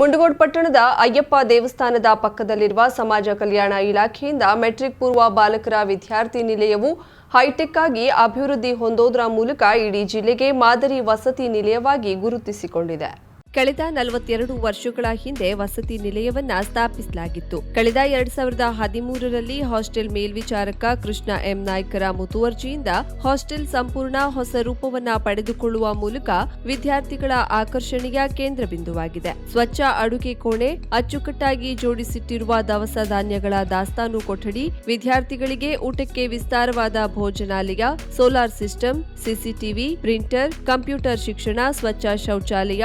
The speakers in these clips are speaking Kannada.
ಮುಂಡಗೋಡ್ ಪಟ್ಟಣದ ಅಯ್ಯಪ್ಪ ದೇವಸ್ಥಾನದ ಪಕ್ಕದಲ್ಲಿರುವ ಸಮಾಜ ಕಲ್ಯಾಣ ಇಲಾಖೆಯಿಂದ ಮೆಟ್ರಿಕ್ ಪೂರ್ವ ಬಾಲಕರ ವಿದ್ಯಾರ್ಥಿ ನಿಲಯವು ಹೈಟೆಕ್ ಆಗಿ ಅಭಿವೃದ್ಧಿ ಹೊಂದೋದರ ಮೂಲಕ ಇಡೀ ಜಿಲ್ಲೆಗೆ ಮಾದರಿ ವಸತಿ ನಿಲಯವಾಗಿ ಗುರುತಿಸಿಕೊಂಡಿದೆ. ಕಳೆದ ನಲವತ್ತೆರಡು ವರ್ಷಗಳ ಹಿಂದೆ ವಸತಿ ನಿಲಯವನ್ನ ಸ್ಥಾಪಿಸಲಾಗಿತ್ತು. ಕಳೆದ ಎರಡ್ ಸಾವಿರದ ಹದಿಮೂರರಲ್ಲಿ ಹಾಸ್ಟೆಲ್ ಮೇಲ್ವಿಚಾರಕ ಕೃಷ್ಣ ಎಂ ನಾಯ್ಕರ ಮುತುವರ್ಜಿಯಿಂದ ಹಾಸ್ಟೆಲ್ ಸಂಪೂರ್ಣ ಹೊಸ ರೂಪವನ್ನ ಪಡೆದುಕೊಳ್ಳುವ ಮೂಲಕ ವಿದ್ಯಾರ್ಥಿಗಳ ಆಕರ್ಷಣೆಯ ಕೇಂದ್ರ ಬಿಂದುವಾಗಿದೆ. ಸ್ವಚ್ಛ ಅಡುಗೆ ಕೋಣೆ, ಅಚ್ಚುಕಟ್ಟಾಗಿ ಜೋಡಿಸಿಟ್ಟಿರುವ ದವಸ ಧಾನ್ಯಗಳ ದಾಸ್ತಾನು ಕೊಠಡಿ, ವಿದ್ಯಾರ್ಥಿಗಳಿಗೆ ಊಟಕ್ಕೆ ವಿಸ್ತಾರವಾದ ಭೋಜನಾಲಯ, solar system, CCTV, printer, computer ಶಿಕ್ಷಣ, ಸ್ವಚ್ಛ ಶೌಚಾಲಯ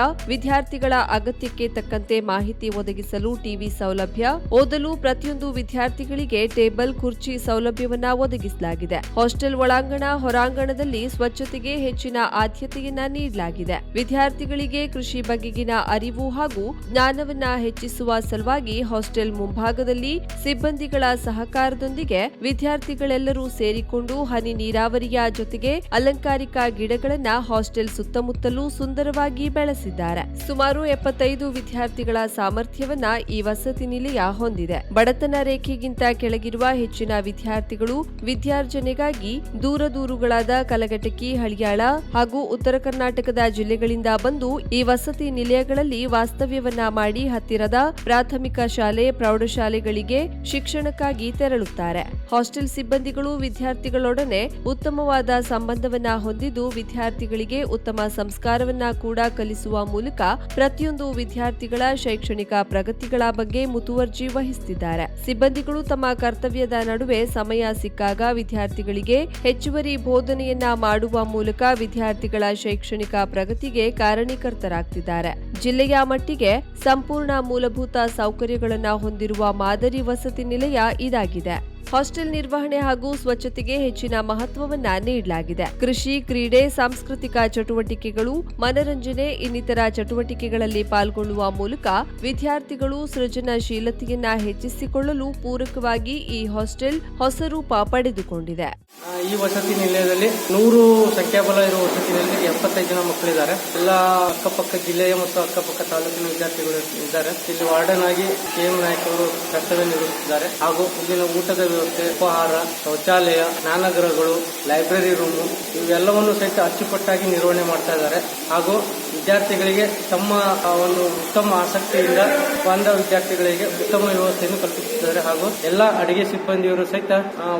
ವಿದ್ಯಾರ್ಥಿಗಳ ಅಗತ್ಯಕ್ಕೆ ತಕ್ಕಂತೆ ಮಾಹಿತಿ ಒದಗಿಸಲು ಟಿವಿ ಸೌಲಭ್ಯ. ಓದಲು ಪ್ರತಿಯೊಂದು ವಿದ್ಯಾರ್ಥಿಗಳಿಗೆ ಟೇಬಲ್, ಕುರ್ಚಿ ಸೌಲಭ್ಯವನ್ನ ಒದಗಿಸಲಾಗಿದೆ. ಹಾಸ್ಟೆಲ್ ಒಳಾಂಗಣ, ಹೊರಾಂಗಣದಲ್ಲಿ ಸ್ವಚ್ಛತೆಗೆ ಹೆಚ್ಚಿನ ಆದ್ಯತೆಯನ್ನ ನೀಡಲಾಗಿದೆ. ವಿದ್ಯಾರ್ಥಿಗಳಿಗೆ ಕೃಷಿ ಬಗೆಗಿನ ಅರಿವು ಹಾಗೂ ಜ್ಞಾನವನ್ನ ಹೆಚ್ಚಿಸುವ ಸಲುವಾಗಿ ಹಾಸ್ಟೆಲ್ ಮುಂಭಾಗದಲ್ಲಿ ಸಿಬ್ಬಂದಿಗಳ ಸಹಕಾರದೊಂದಿಗೆ ವಿದ್ಯಾರ್ಥಿಗಳೆಲ್ಲರೂ ಸೇರಿಕೊಂಡು ಹನಿ ನೀರಾವರಿಯ ಜೊತೆಗೆ ಅಲಂಕಾರಿಕ ಗಿಡಗಳನ್ನ ಹಾಸ್ಟೆಲ್ ಸುತ್ತಮುತ್ತಲೂ ಸುಂದರವಾಗಿ ಬೆಳೆಸಿದ್ದಾರೆ. ಸುಮಾರು ಎಪ್ಪತ್ತೈದು ವಿದ್ಯಾರ್ಥಿಗಳ ಸಾಮರ್ಥ್ಯವನ್ನ ಈ ವಸತಿ ನಿಲಯ ಹೊಂದಿದೆ. ಬಡತನ ರೇಖೆಗಿಂತ ಕೆಳಗಿರುವ ಹೆಚ್ಚಿನ ವಿದ್ಯಾರ್ಥಿಗಳು ವಿದ್ಯಾರ್ಜನೆಗಾಗಿ ದೂರ ದೂರುಗಳಾದ ಕಲಘಟಕಿ, ಹಳಿಯಾಳ ಹಾಗೂ ಉತ್ತರ ಕರ್ನಾಟಕದ ಜಿಲ್ಲೆಗಳಿಂದ ಬಂದು ಈ ವಸತಿ ನಿಲಯಗಳಲ್ಲಿ ವಾಸ್ತವ್ಯವನ್ನ ಮಾಡಿ ಹತ್ತಿರದ ಪ್ರಾಥಮಿಕ ಶಾಲೆ, ಪ್ರೌಢಶಾಲೆಗಳಿಗೆ ಶಿಕ್ಷಣಕ್ಕಾಗಿ ತೆರಳುತ್ತಾರೆ. ಹಾಸ್ಟೆಲ್ ಸಿಬ್ಬಂದಿಗಳು ವಿದ್ಯಾರ್ಥಿಗಳೊಡನೆ ಉತ್ತಮವಾದ ಸಂಬಂಧವನ್ನ ಹೊಂದಿದ್ದು ವಿದ್ಯಾರ್ಥಿಗಳಿಗೆ ಉತ್ತಮ ಸಂಸ್ಕಾರವನ್ನ ಕೂಡ ಕಲಿಸುವ ಮೂಲಕ ಪ್ರತಿಯೊಂದು ವಿದ್ಯಾರ್ಥಿಗಳ ಶೈಕ್ಷಣಿಕ ಪ್ರಗತಿಗಳ ಬಗ್ಗೆ ಮುತುವರ್ಜಿ ವಹಿಸುತ್ತಿದ್ದಾರೆ ಸಿಬ್ಬಂದಿಗಳು ತಮ್ಮ ಕರ್ತವ್ಯದ ನಡುವೆ ಸಮಯ ಸಿಕ್ಕಾಗ ವಿದ್ಯಾರ್ಥಿಗಳಿಗೆ ಹೆಚ್ಚುವರಿ ಬೋಧನೆಯನ್ನ ಮಾಡುವ ಮೂಲಕ ವಿದ್ಯಾರ್ಥಿಗಳ ಶೈಕ್ಷಣಿಕ ಪ್ರಗತಿಗೆ ಕಾರಣೀಕರ್ತರಾಗ್ತಿದ್ದಾರೆ ಜಿಲ್ಲೆಯ ಮಟ್ಟಿಗೆ ಸಂಪೂರ್ಣ ಮೂಲಭೂತ ಸೌಕರ್ಯಗಳನ್ನು ಹೊಂದಿರುವ ಮಾದರಿ ವಸತಿ ನಿಲಯ ಇದಾಗಿದೆ. ಹಾಸ್ಟೆಲ್ ನಿರ್ವಹಣೆ ಹಾಗೂ ಸ್ವಚ್ಛತೆಗೆ ಹೆಚ್ಚಿನ ಮಹತ್ವವನ್ನ ನೀಡಲಾಗಿದೆ. ಕೃಷಿ, ಕ್ರೀಡೆ, ಸಾಂಸ್ಕೃತಿಕ ಚಟುವಟಿಕೆಗಳು, ಮನರಂಜನೆ, ಇನ್ನಿತರ ಚಟುವಟಿಕೆಗಳಲ್ಲಿ ಪಾಲ್ಗೊಳ್ಳುವ ಮೂಲಕ ವಿದ್ಯಾರ್ಥಿಗಳು ಸೃಜನಶೀಲತೆಯನ್ನ ಹೆಚ್ಚಿಸಿಕೊಳ್ಳಲು ಪೂರಕವಾಗಿ ಈ ಹಾಸ್ಟೆಲ್ ಹೊಸ ರೂಪ ಪಡೆದುಕೊಂಡಿದೆ. ಈ ವಸತಿ ನಿಲಯದಲ್ಲಿ ನೂರು ಸಂಖ್ಯಾಬಲ ಇರುವ ವಸತಿ ನಿಲಯದಲ್ಲಿ ಎಪ್ಪತ್ತೈದು ಜನ ಮಕ್ಕಳಿದ್ದಾರೆ. ಎಲ್ಲ ಅಕ್ಕಪಕ್ಕ ಜಿಲ್ಲೆಯ ಮತ್ತು ಅಕ್ಕಪಕ್ಕ ತಾಲೂಕಿನ ವಿದ್ಯಾರ್ಥಿಗಳು ಇದ್ದಾರೆ. ಇಲ್ಲಿ ವಾರ್ಡನ್ ಆಗಿ ಕೆ ಎಂ ನಾಯಕ್ ಅವರು ಕರ್ತವ್ಯ ನಿರ್ವಹಿಸುತ್ತಿದ್ದಾರೆ. ಹಾಗೂ ಇಲ್ಲಿನ ಊಟದ ವ್ಯವಸ್ಥೆ ಉಪಹಾರ, ಶೌಚಾಲಯ, ಸ್ನಾನಗೃಹಗಳು, ಲೈಬ್ರರಿ ರೂಮು ಇವೆಲ್ಲವನ್ನು ಸಹಿತ ಅಚ್ಚುಕಟ್ಟಾಗಿ ನಿರ್ವಹಣೆ ಮಾಡ್ತಾ ಇದ್ದಾರೆ. ಹಾಗೂ ವಿದ್ಯಾರ್ಥಿಗಳಿಗೆ ತಮ್ಮ ಒಂದು ಉತ್ತಮ ಆಸಕ್ತಿಯಿಂದ ಬಂದ ವಿದ್ಯಾರ್ಥಿಗಳಿಗೆ ಉತ್ತಮ ವ್ಯವಸ್ಥೆಯನ್ನು ಕಲ್ಪಿಸುತ್ತಿದ್ದಾರೆ ಹಾಗೂ ಎಲ್ಲ ಅಡಿಗೆ ಸಿಬ್ಬಂದಿಯವರು ಸಹಿತ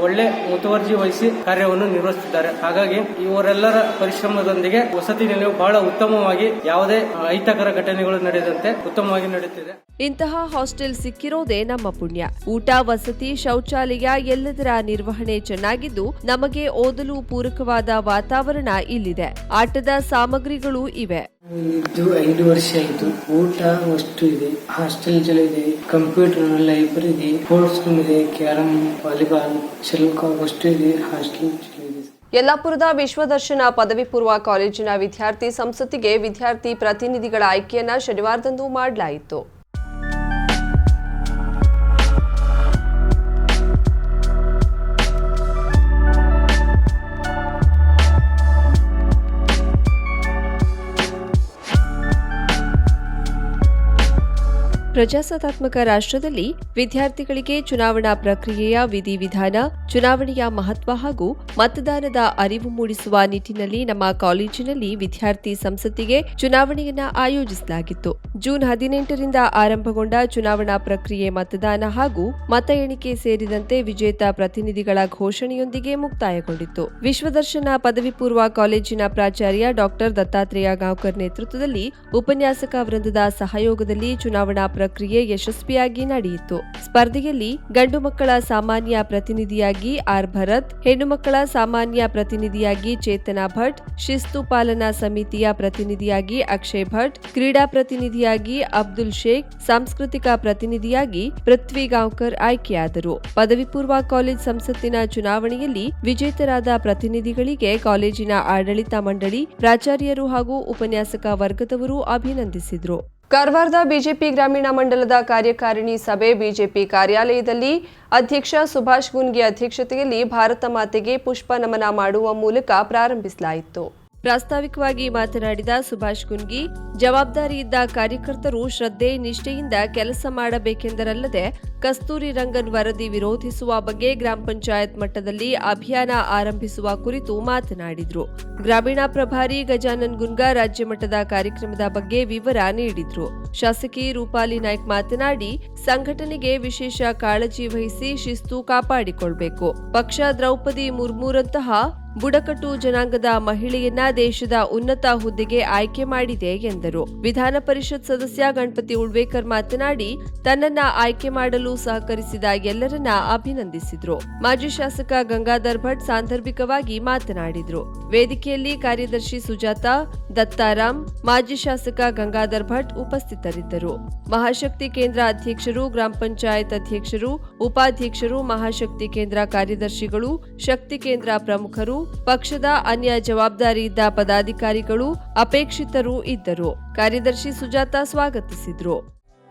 ಒಳ್ಳೆ ಮುತುವರ್ಜಿ ವಹಿಸಿ ಕಾರ್ಯವನ್ನು ನಿರ್ವಹಿಸುತ್ತಿದ್ದಾರೆ. ಹಾಗಾಗಿ ಇವರೆಲ್ಲರ ಪರಿಶ್ರಮದೊಂದಿಗೆ ವಸತಿ ನಿಲಯವು ಬಹಳ ಉತ್ತಮವಾಗಿ ಯಾವುದೇ ಅಹಿತಕರ ಘಟನೆಗಳು ನಡೆದಂತೆ ಉತ್ತಮವಾಗಿ ನಡೆಯುತ್ತಿದೆ. ಇಂತಹ ಹಾಸ್ಟೆಲ್ ಸಿಕ್ಕಿರೋದೇ ನಮ್ಮ ಪುಣ್ಯ. ಊಟ, ವಸತಿ, ಶೌಚಾಲಯ ಎಲ್ಲದರ ನಿರ್ವಹಣೆ ಚೆನ್ನಾಗಿದ್ದು ನಮಗೆ ಓದಲು ಪೂರಕವಾದ ವಾತಾವರಣ ಇಲ್ಲಿದೆ. ಆಟದ ಸಾಮಗ್ರಿಗಳು ಇವೆ. ಇದು ಐದು ವರ್ಷ ಆಯಿತು. ಊಟ ಅಷ್ಟು ಇದೆ. ಹಾಸ್ಟೆಲ್ ಇದೆ. ಕಂಪ್ಯೂಟರ್ ಲೈಬ್ರರಿ ಇದೆ. ಸ್ಪೋರ್ಟ್ಸ್ ರೂಮ್ ಇದೆ. ಕ್ಯಾರಮ್ ವಾಲಿಬಾಲ್ ಶೆಲ್ಕ್ ಅಷ್ಟು ಇದೆ. ಹಾಸ್ಟೆಲ್ ಇದೆ. ಯಲ್ಲಾಪುರದ ವಿಶ್ವದರ್ಶನ ಪದವಿ ಪೂರ್ವ ಕಾಲೇಜಿನ ವಿದ್ಯಾರ್ಥಿ ಸಂಸತ್ತಿಗೆ ವಿದ್ಯಾರ್ಥಿ ಪ್ರತಿನಿಧಿಗಳ ಆಯ್ಕೆಯನ್ನು ಶನಿವಾರದಂದು ಮಾಡಲಾಯಿತು. ಪ್ರಜಾಸತ್ತಾತ್ಮಕ ರಾಷ್ಟ್ರದಲ್ಲಿ ವಿದ್ಯಾರ್ಥಿಗಳಿಗೆ ಚುನಾವಣಾ ಪ್ರಕ್ರಿಯೆಯ ವಿಧಿವಿಧಾನ, ಚುನಾವಣೆಯ ಮಹತ್ವ ಹಾಗೂ ಮತದಾನದ ಅರಿವು ಮೂಡಿಸುವ ನಿಟ್ಟಿನಲ್ಲಿ ನಮ್ಮ ಕಾಲೇಜಿನಲ್ಲಿ ವಿದ್ಯಾರ್ಥಿ ಸಂಸತ್ತಿಗೆ ಚುನಾವಣೆಯನ್ನ ಆಯೋಜಿಸಲಾಗಿತ್ತು. ಜೂನ್ ಹದಿನೆಂಟರಿಂದ ಆರಂಭಗೊಂಡ ಚುನಾವಣಾ ಪ್ರಕ್ರಿಯೆ ಮತದಾನ ಹಾಗೂ ಮತ ಎಣಿಕೆ ಸೇರಿದಂತೆ ವಿಜೇತ ಪ್ರತಿನಿಧಿಗಳ ಘೋಷಣೆಯೊಂದಿಗೆ ಮುಕ್ತಾಯಗೊಂಡಿತ್ತು. ವಿಶ್ವದರ್ಶನ ಪದವಿ ಪೂರ್ವ ಕಾಲೇಜಿನ ಪ್ರಾಚಾರ್ಯ ಡಾಕ್ಟರ್ ದತ್ತಾತ್ರೇಯ ಗಾಂವ್ಕರ್ ನೇತೃತ್ವದಲ್ಲಿ ಉಪನ್ಯಾಸಕ ವೃಂದದ ಸಹಯೋಗದಲ್ಲಿ ಚುನಾವಣಾ ಯಶಸ್ವಿಯಾಗಿ ನಡೆಯಿತು. ಸ್ಪರ್ಧೆಯಲ್ಲಿ ಗಂಡು ಮಕ್ಕಳ ಸಾಮಾನ್ಯ ಪ್ರತಿನಿಧಿಯಾಗಿ ಆರ್. ಭರತ್, ಹೆಣ್ಣು ಮಕ್ಕಳ ಸಾಮಾನ್ಯ ಪ್ರತಿನಿಧಿಯಾಗಿ ಚೇತನಾ ಭಟ್, ಶಿಸ್ತು ಪಾಲನಾ ಸಮಿತಿಯ ಪ್ರತಿನಿಧಿಯಾಗಿ ಅಕ್ಷಯ್ ಭಟ್, ಕ್ರೀಡಾ ಪ್ರತಿನಿಧಿಯಾಗಿ ಅಬ್ದುಲ್ ಶೇಖ್, ಸಾಂಸ್ಕೃತಿಕ ಪ್ರತಿನಿಧಿಯಾಗಿ ಪೃಥ್ವಿ ಗಾಂವ್ಕರ್ ಆಯ್ಕೆಯಾದರು. ಪದವಿ ಪೂರ್ವ ಕಾಲೇಜ್ ಸಂಸತ್ತಿನ ಚುನಾವಣೆಯಲ್ಲಿ ವಿಜೇತರಾದ ಪ್ರತಿನಿಧಿಗಳಿಗೆ ಕಾಲೇಜಿನ ಆಡಳಿತ ಮಂಡಳಿ, ಪ್ರಾಚಾರ್ಯರು ಹಾಗೂ ಉಪನ್ಯಾಸಕ ವರ್ಗದವರು ಅಭಿನಂದಿಸಿದರು. ಕಾರವಾರದ ಬಿಜೆಪಿ ಗ್ರಾಮೀಣ ಮಂಡಲದ ಕಾರ್ಯಕಾರಿಣಿ ಸಭೆ ಬಿಜೆಪಿ ಕಾರ್ಯಾಲಯದಲ್ಲಿ ಅಧ್ಯಕ್ಷ ಸುಭಾಷ್ ಗುನ್ಗಿ ಅಧ್ಯಕ್ಷತೆಯಲ್ಲಿ ಭಾರತ ಮಾತೆಗೆ ಪುಷ್ಪ ನಮನ ಮಾಡುವ ಮೂಲಕ ಪ್ರಾರಂಭಿಸಲಾಯಿತು. ಪ್ರಾಸ್ತಾವಿಕವಾಗಿ ಮಾತನಾಡಿದ ಸುಭಾಷ್ ಗುನ್ಗಿ, ಜವಾಬ್ದಾರಿಯಿದ್ದ ಕಾರ್ಯಕರ್ತರು ಶ್ರದ್ಧೆ ನಿಷ್ಠೆಯಿಂದ ಕೆಲಸ ಮಾಡಬೇಕೆಂದರಲ್ಲದೆ ಕಸ್ತೂರಿ ರಂಗನ್ ವರದಿ ವಿರೋಧಿಸುವ ಬಗ್ಗೆ ಗ್ರಾಮ ಪಂಚಾಯತ್ ಮಟ್ಟದಲ್ಲಿ ಅಭಿಯಾನ ಆರಂಭಿಸುವ ಕುರಿತು ಮಾತನಾಡಿದರು. ಗ್ರಾಮೀಣ ಪ್ರಭಾರಿ ಗಜಾನನ್ ಗುನ್ಗಾ ರಾಜ್ಯ ಮಟ್ಟದ ಕಾರ್ಯಕ್ರಮದ ಬಗ್ಗೆ ವಿವರ ನೀಡಿದ್ರು. ಶಾಸಕಿ ರೂಪಾಲಿ ನಾಯ್ಕ್ ಮಾತನಾಡಿ, ಸಂಘಟನೆಗೆ ವಿಶೇಷ ಕಾಳಜಿ ವಹಿಸಿ ಶಿಸ್ತು ಕಾಪಾಡಿಕೊಳ್ಬೇಕು. ಪಕ್ಷ ದ್ರೌಪದಿ ಮುರ್ಮುರಂತಹ ಬುಡಕಟ್ಟು ಜನಾಂಗದ ಮಹಿಳೆಯನ್ನ ದೇಶದ ಉನ್ನತ ಹುದ್ದೆಗೆ ಆಯ್ಕೆ ಮಾಡಿದೆ ಎಂದರು. ವಿಧಾನ ಪರಿಷತ್ ಸದಸ್ಯ ಗಣಪತಿ ಉಳ್ವೇಕರ್ ಮಾತನಾಡಿ, ತನ್ನನ್ನ ಆಯ್ಕೆ ಮಾಡಲು ಸಹಕರಿಸಿದ ಎಲ್ಲರನ್ನ ಅಭಿನಂದಿಸಿದ್ರು. ಮಾಜಿ ಶಾಸಕ ಗಂಗಾಧರ್ ಭಟ್ ಸಾಂದರ್ಭಿಕವಾಗಿ ಮಾತನಾಡಿದ್ರು. ವೇದಿಕೆಯಲ್ಲಿ ಕಾರ್ಯದರ್ಶಿ ಸುಜಾತ, ದತ್ತಾರಾಮ್, ಮಾಜಿ ಶಾಸಕ ಗಂಗಾಧರ್ ಭಟ್ ಉಪಸ್ಥಿತರಿದ್ದರು. ಮಹಾಶಕ್ತಿ ಕೇಂದ್ರ ಅಧ್ಯಕ್ಷರು, ಗ್ರಾಮ ಪಂಚಾಯತ್ ಅಧ್ಯಕ್ಷರು, ಉಪಾಧ್ಯಕ್ಷರು, ಮಹಾಶಕ್ತಿ ಕೇಂದ್ರ ಕಾರ್ಯದರ್ಶಿಗಳು, ಶಕ್ತಿ ಕೇಂದ್ರ ಪ್ರಮುಖರು, ಪಕ್ಷದ ಅನ್ಯ ಜವಾಬ್ದಾರಿಯಿದ್ದ ಪದಾಧಿಕಾರಿಗಳು, ಅಪೇಕ್ಷಿತರು ಇದ್ದರು. ಕಾರ್ಯದರ್ಶಿ ಸುಜಾತ ಸ್ವಾಗತಿಸಿದ್ರು.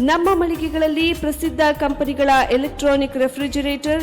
ನಮ್ಮ ಮಳಿಗೆಗಳಲ್ಲಿ ಪ್ರಸಿದ್ಧ ಕಂಪನಿಗಳ electronic refrigerator